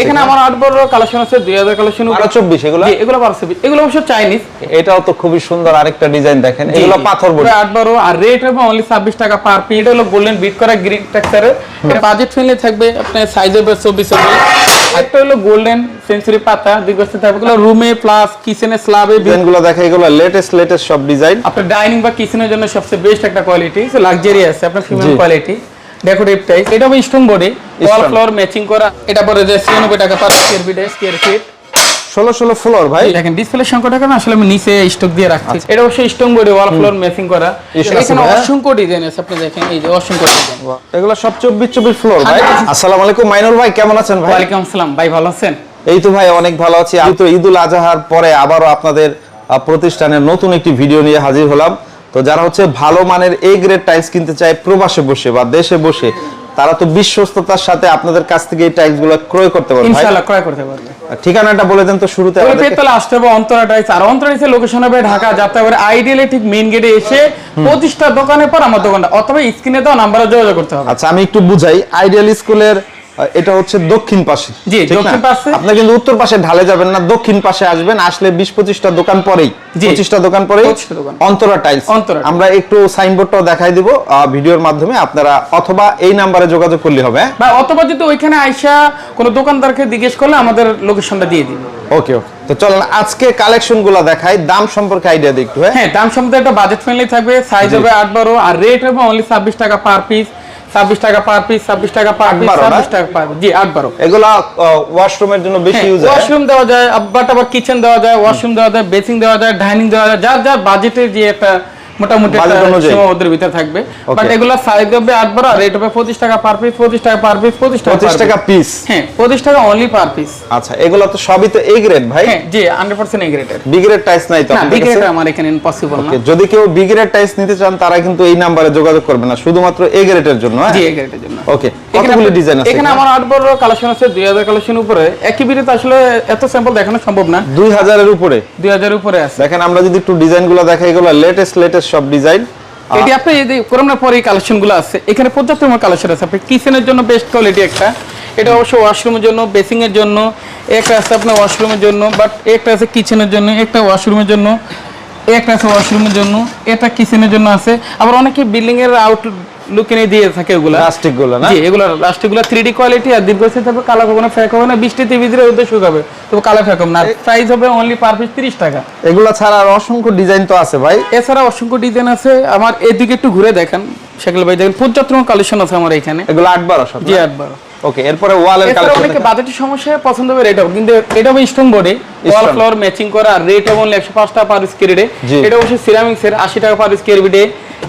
এখানে আমার আট বড় কালেকশন আছে দুই হাজার কালেকশন চব্বিশ এগুলো? এগুলো বারোশো এগুলো অবশ্য চাইনিজ এটাও তো খুবই সুন্দর আরেকটা ডিজাইন দেখেন। এগুলো পাথর বডি। আট বারো আর রেট হবে অনলি ছাব্বিশ টাকা পার পিস এটা হলো গোল্ডেন বিট করা গ্রিন বাজেট ফ্রেন্ডলি থাকবে আপনার সাইজ হবে। চব্বিশ একটা হলো গোল্ডেন সেঞ্চুরি পাতা থাকবে এগুলো রুমে প্লাস কিচেনে গুলো দেখে এগুলো লেটেস্ট লেটেস্ট সব ডিজাইন আপনার ডাইনিং বা কিচেনের জন্য সবচেয়ে বেস্ট একটা কোয়ালিটি লাক্সারি আছে আপনার ফিমেল কোয়ালিটি ডেকোরেটিভ টাইপ এটা হবে stone body wall floor matching করা। এটা পরে যে ছিয়ানব্বই টাকা per square feet square feet ষোলো ষোলো ফ্লোর ভাই। দেখেন ডিসপ্লে সংকট না আসলে আমি নিচে স্টক দিয়ে রাখছি। এটা অবশ্যই stone body wall floor matching করা। এখানে হ্যাঁ? অসংখ্য ডিজাইন আছে আপনি দেখেন এই যে অসংখ্য ডিজাইন এগুলো সব চব্বিশ চব্বিশ ফ্লোর ভাই। আসসালামু আলাইকুম মাইনুল ভাই কেমন আছেন ভাই? ওয়ালাইকুম আসসালাম ভাই ভালো আছেন? এই তো ভাই অনেক ভালো আছি। আমি তো ঈদুল আজহার পরে আবারও আপনাদের প্রতিষ্ঠানের নতুন একটি ভিডিও নিয়ে হাজির হলাম। তো যারা হচ্ছে ভালো মানের এ গ্রেড টাইলস কিনতে চায় প্রবাসে বসে বা দেশে বসে তারা তো বিশ্বস্ততার সাথে আপনাদের কাছ থেকে এই টাইলসগুলো ক্রয় করতে পারবে ইনশাআল্লাহ ক্রয় করতে পারবে। ঠিকানাটা বলে দেন তো শুরুতে ওই আমাদেরকে। পেতলে আসতে হবে অন্তরা টাইস আর অন্তরা টাইসের লোকেশন হবে ঢাকা যাতে হবে আইডিয়ালি ঠিক মেইন গেটে এসে পঁচিশটা দোকানের পর আমার দোকানটা অথবা স্ক্রিনে দেওয়া নাম্বারে যোগাযোগ করতে হবে। আচ্ছা আমি একটু বুঝাই। আইডিয়াল স্কুলের এটা হচ্ছে দক্ষিণ পাশে জি, দক্ষিণ পাশে। আপনি কিন্তু উত্তর পাশে ঢালে যাবেন না দক্ষিণ পাশে আসবেন আসলে বিশ পঁচিশটা দোকান পরেই জি। পঁচিশটা দোকান পরেই অন্তরা টাইলস আমরা একটু সাইনবোর্ডটাও দেখাই দিব ভিডিওর মাধ্যমে আপনারা অথবা এই নাম্বারে যোগাযোগ করলে হবে হ্যাঁ? বা অথবা যদি ওইখানে আইসা কোনো দোকানদারকে জিজ্ঞেস করলে আমাদের লোকেশনটা দিয়ে দিবে। ওকে ওকে। তো চলেন আজকে কালেকশনগুলো দেখাই দাম সম্পর্কে আইডিয়া একটু হ্যাঁ? হ্যাঁ দাম সম্পর্কে একটা বাজেট ফ্রেন্ডলি থাকবে সাইজ হবে আট বারো আর রেট হবে অনলি ছাব্বিশ টাকা পার পিস ছাব্বিশ টাকা পার পিস ছাব্বিশ টাকা পার পিস 8 বারো না? ছাব্বিশ টাকা পার জি আট বারো এগুলা ওয়াশরুমের জন্য বেশি ইউজ হয় ওয়াশরুম দেওয়া যায় বাট আবার কিচেন দেওয়া যায় ওয়াশরুম দেওয়া যায় বেসিং দেওয়া যায় ডাইনিং দেওয়া যায় যার যার বাজেটের যে একটা মোটামুটি ভিতরে থাকবে। বাট. এগুলো সাইজ হবে আট বারো আর রেট হবে পঁচিশ টাকা পার পিস পঁচিশ টাকা পার পিস পঁচিশ টাকা পঁচিশ টাকা পিস হ্যাঁ পঁচিশ টাকা অনলি পার পিস আচ্ছা এগুলো তো সবই তো এই গ্রেড ভাই? হ্যাঁ জি হান্ড্রেড পার্সেন্ট এগ্রেটেড বি গ্রেড টাইস নাই তো আমার এখানে ইম্পসিবল না। যদি কেউ বিগ্রেড টাইস নিতে চান তারা কিন্তু এই নাম্বারে যোগাযোগ করবে না শুধুমাত্র এ গ্রেডের জন্য জি জি এগ্রেটের জন্য। ওকে কতগুলি ডিজাইন আছে এখানে আমার আট বড় কালেকশন আছে দুই হাজার কালেকশন উপরে। একই ভিডিওতে আসলে এত স্যাম্পল দেখানো সম্ভব না। দুই হাজারের উপরে? দুই হাজার উপরে আছে। দেখেন আমরা যদি একটু ডিজাইনগুলো দেখাই এগুলো লেটেস্ট লেটেস্ট সব ডিজাইন এটি আপনি এই করোনার পরে কালেকশনগুলো আছে। এখানে পর্যাপ্ত পরিমাণ কালেকশন আছে। আপনি কিচেনের জন্য বেস্ট কোয়ালিটি একটা। এটা অবশ্য ওয়াশরুমের জন্য বেসিং এর জন্য। একটা আছে আপনার ওয়াশরুমের জন্য বাট একটা আছে কিচেনের জন্য একটা ওয়াশরুমের জন্য একটা আছে ওয়াশরুমের জন্য এটা কিচেনের জন্য আছে। আবার অনেকে বিল্ডিং এর আউট লুকে দিয়ে থাকে ওগুলা প্লাস্টিকগুলো না? জি এগুলো প্লাস্টিক থ্রি ডি কোয়ালিটি আর দীর্ঘস্থায়ী থাকবে কালার হবে না ফ্যাক হবে না বৃষ্টিতে ভিতরে ওদের শুকাবে তবে কালো ফেক হবে না প্রাইস হবে অনলি পার পিস তিরিশ টাকা। এগুলো ছাড়া আর অসংখ্য ডিজাইন তো আছে ভাই। এছাড়া অসংখ্য ডিজাইন আছে। আমার এদিকে একটু ঘুরে দেখেন। সেগুলো ভাই দেখেন পর্যাপ্ত কালেকশন আছে আমার এখানে। এগুলো আট বারো জি আটবার ওকে এরপরে ওয়ালের কালেকশন অনেকে বাজেটের সমস্যা পছন্দ হবে এটা কিন্তু এটা হবে stone body wall floor matching করা আর রেট হবে একশো পাঁচ টাকা পার স্কোয়ার ফিটে এটা অবশ্যই সিরামিক্স এর আশি টাকা পার স্কোয়ার ফিটে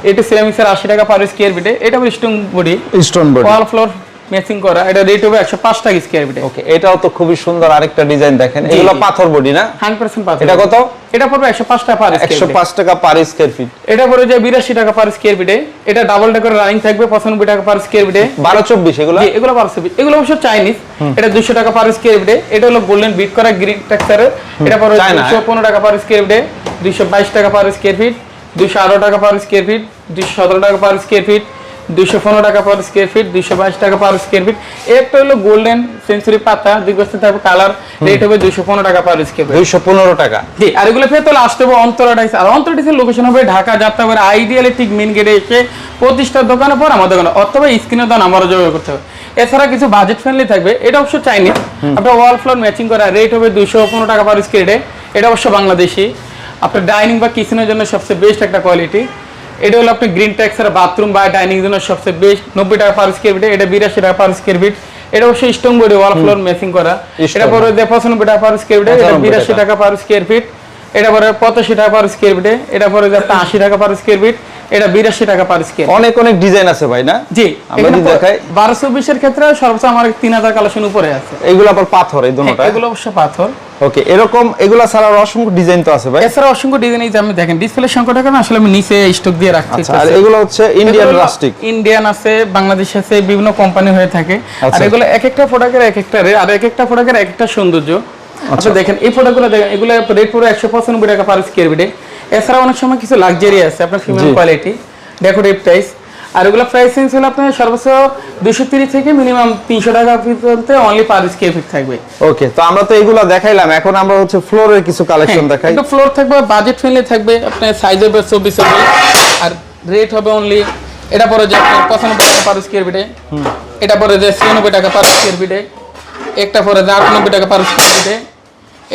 এটা সিরামিক্স এর আশি টাকা পার স্কোয়ার ফিটে এটা হবে stone body stone body wall floor matching করা এটা রেট হবে একশো পাঁচ টাকা স্কোয়ার ফিটে ওকে এটাও তো খুবই সুন্দর আরেকটা ডিজাইন দেখেন। এগুলো পাথর বডি না? হান্ড্রেড পার্সেন্ট পাচ্ছে এটা কত? এটা পড়বে একশো পাঁচ টাকা পার স্কোয়ার পাঁচ টাকা পার স্কোয়ার ফিট এটা পড়ে যায় বিরাশি টাকা পার স্কোয়ার ফিটে এটা ডাবল ডেকোর রানিং থাকবে পঁচানব্বই টাকা পার স্কোয়ার ফিটে বারো চব্বিশ এগুলো? জি, এগুলো পারছে এগুলো অবশ্য চাইনিজ এটা দুশো টাকা পার স্কোয়ার ফিটে এটা হলো গোল্ডেন বিট করা গ্রিন টেক্সচারের এটা China, দুশো পনেরো টাকা পার স্কোয়ার ফিটে দুশো বাইশ টাকা পার স্কোয়ার ফিট দুশো আঠারো টাকা পার স্কোয়ার ফিট দুশো সতেরো টাকা পার স্কোয়ার ফিট দুশো পনেরো টাকা পার স্কোয়ার ফিট দুইশো বাইশ টাকা পার স্কোয়ার ফিট একটা হলো গোল্ডেন সেঞ্চুরি পাতা বছর থাকবে কালার রেট হবে দুইশো পনেরো টাকা পার স্কোয়ার ফিট দুইশো পনেরো টাকা। জি আর এগুলো ফের তাহলে আসতে হবে অন্তরাডাইস আর অন্তরাডাইসের লোকেশন হবে ঢাকা যাত্রাবাড়ি আইডিয়ালি ঠিক মেন গেটে এসে প্রতিষ্ঠার দোকানের পর আমার দোকানে অথবা স্ক্রিনে দান আমারও যোগাযোগ করতে হবে। এছাড়া কিছু বাজেট ফ্রেন্ডলি থাকবে এটা অবশ্য চাইনিজ আপনার ওয়াল ফ্লোর ম্যাচিং করা রেট হবে দুইশো পনেরো টাকা পার স্কোয়ারে এটা অবশ্য বাংলাদেশি। আপনার ডাইনিং বা কিচেনের জন্য সবচেয়ে বেস্ট একটা কোয়ালিটি এটা হলো আপনি গ্রিন ট্যাক্সের বাথরুম বা ডাইনিং জন্য সবচেয়ে বেস্ট নব্বই টাকা পার স্কোয়ার ফিট এটা বিরাশি টাকা পার স্কোয়ার ফিট এটা অবশ্যই stone body wall floor matching করা। এটা পরে যে পঁচানব্বই টাকা পার স্কোয়ার ফিট এটা 95 বিরাশি টাকা। পার স্কোয়ার ফিট এটা পরে পঁচাশি টাকা পার স্কোয়ার ফিটে এটা পরে যে আপনার আশি টাকা পার স্কোয়ার ফিট এটা বিরাশি টাকা পার স্কোয়ার অনেক অনেক ডিজাইন আছে ভাই না? জি আমরা যদি দেখাই। বারোশো বিশের ক্ষেত্রে সর্বোচ্চ আমার তিন হাজার কালেকশন উপরে আছে। এগুলো আবার পাথর এই হ্যাঁ, এগুলো অবশ্য পাথর। ওকে এরকম এগুলা ছাড়া অসংখ্য ডিজাইন তো আছে ভাই। এছাড়া অসংখ্য ডিজাইন এই যে আমি দেখেন ডিসপ্লে কারণে আসলে আমি নিচে স্টক দিয়ে রাখছি আচ্ছা আর এগুলো হচ্ছে ইন্ডিয়ান রাস্টিক ইন্ডিয়ান আছে বাংলাদেশ আছে বিভিন্ন কোম্পানি হয়ে থাকে। আর আচ্ছা। এগুলো এক একটা প্রোডাক্টের এক একটা রেট আর এক একটা প্রোডাক্টের এক একটা সৌন্দর্য। আচ্ছা। দেখেন এই প্রোডাক্টগুলো দেখেন এগুলো রেট পুরো একশো পঁচানব্বই টাকা পার স্কোয়ার ফিটে এছাড়া অনেক সময় কিছু লাক্সারি আছে আপনার ফিমেল কোয়ালিটি ডেকোরেটিভ টাইস আর এগুলো প্রাইস রেঞ্জ হলো আপনার সর্বোচ্চ দুশো তিরিশ থেকে মিনিমাম তিনশো টাকা পর্যন্ত অনলি পার স্কোয়ার ফিট থাকবে। ওকে তো আমরা তো এগুলো দেখাইলাম। এখন আমরা হচ্ছে ফ্লোরের কিছু কালেকশন দেখাই। একটু ফ্লোর থাকবে বাজেট ফ্রেন্ডলি থাকবে আপনার সাইজ হবে চব্বিশ হবে আর রেট হবে অনলি এটা পরে যে আপনার পঁচানব্বই টাকা পার স্কোয়ার ফিটে এটা পরে যে ছিয়ানব্বই টাকা পার স্কোয়ার ফিটে একটা পরে যে আটানব্বই টাকা পার স্কোয়ার ফিটে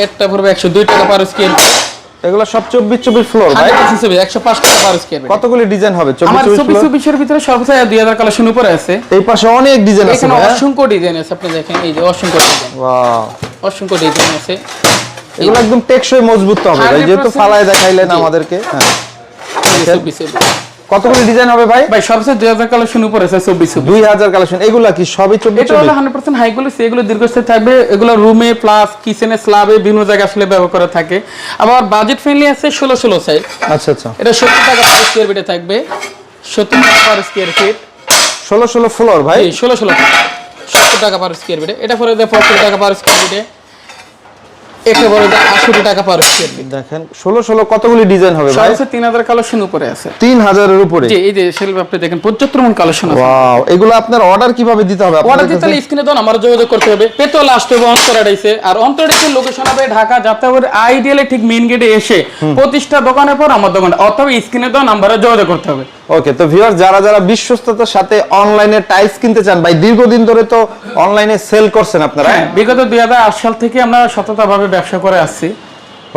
একটা পড়বে একশো দুই টাকা পার স্কোয়ার ফিট এগুলো সব চব্বিশ চব্বিশ ফ্লোর ভাই। হিসেবে একশো পাঁচ টাকা পার স্কয়ার ফিট কতগুলি ডিজাইন হবে? চব্বিশ আমার 24 24 এর ভিতরে সর্বোচ্চ দুই হাজার কালেকশন উপরে আছে। এই পাশে অনেক ডিজাইন আছে এখানে অসংখ্য ডিজাইন আছে আপনি দেখেন এই যে অসংখ্য ডিজাইন ওয়াও অসংখ্য ডিজাইন আছে। এগুলো একদম টেকসই মজবুত হবে ভাই যেহেতু ফালায় দেখাইলেন আমাদেরকে হ্যাঁ। কতগুলি ডিজাইন হবে ভাই? ভাই দুই হাজার কালেকশন উপরে আছে চব্বিশ চব্বিশ। দুই হাজার কালেকশন এগুলা কি সবই চব্বিশ এটা হলো হান্ড্রেড পার্সেন্ট হাই কোয়ালিটি এগুলো দীর্ঘস্থায়ী থাকবে এগুলো রুমে প্লাস কিচেনে স্ল্যাবে বিভিন্ন জায়গায় আসলে ব্যবহার করা থাকে। আবার বাজেট ফ্রেন্ডলি আছে ষোলো ষোলো সাইজ আচ্ছা আচ্ছা। এটা সত্তর টাকা পার স্কোয়ার ফিটে থাকবে। সত্তর টাকা পার স্কোয়ার ফিট ষোলো ষোলো ফ্লোর ভাই? এই ষোলো ষোলো সত্তর টাকা পার স্কোয়ার ফিটে এটা পরে দেয় পঁয়ষট্টি টাকা পার স্কোয়ার ফিটে এটা পরে টাকা পার স্কোয়ার ফিট দেখেন ষোলো ষোলো কতগুলি ডিজাইন হবে ভাই? সর্বোচ্চ তিন হাজার কালেকশন উপরে আছে। তিন হাজারের উপরে? যে এই যে সেলফ আপনি দেখেন পঁচাত্তর মন কালেকশন আছে। ওয়াও এগুলো আপনার অর্ডার কীভাবে দিতে হবে অর্ডার দিতে হলে স্ক্রিনে দেন আমার যোগাযোগ করতে হবে। পেতো লাস্ট হবে অন্তরাডাইছে আর অন্তরাডাইসের লোকেশন হবে ঢাকা যাত্রাবাড়ি আইডিয়ালে ঠিক মেইন গেটে এসে প্রতিষ্ঠা দোকানের পর আমার দোকান। অথবা স্ক্রিনে দেন নাম্বারে যোগাযোগ করতে হবে। ওকে তো ভিউয়ার যারা যারা বিশ্বস্ততার সাথে অনলাইনে টাইলস কিনতে চান ভাই দীর্ঘদিন ধরে তো অনলাইনে সেল করছেন আপনারা হ্যাঁ বিগত দুই সাল থেকে আমরা সততাভাবে ব্যবসা করে আসছি।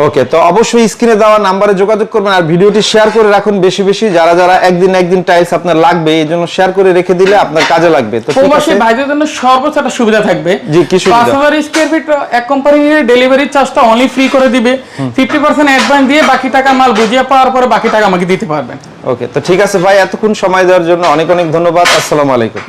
ওকে তো অবশ্যই স্ক্রিনে দেওয়া নাম্বারে যোগাযোগ করবেন আর ভিডিওটি শেয়ার করে রাখুন বেশি বেশি যারা যারা একদিন একদিন টাইলস আপনার লাগবে এই জন্য শেয়ার করে রেখে দিলে আপনার কাজে লাগবে। তো প্রবাসী ভাইদের জন্য সর্বোচ্চ একটা সুবিধা থাকবে। জি, কি সুবিধা? পাঁচ হাজার স্কোয়ার ফিট এক কোম্পানির ডেলিভারি চার্জটা অনলি ফ্রি করে দিবে। ফিফটি পার্সেন্ট অ্যাডভান্স দিয়ে বাকি টাকা মাল বুঝিয়ে পাওয়ার পরে বাকি টাকা আমাকে দিতে পারবেন। ওকে তো ঠিক আছে ভাই এতক্ষণ সময় দেওয়ার জন্য অনেক অনেক ধন্যবাদ। আসসালামু আলাইকুম।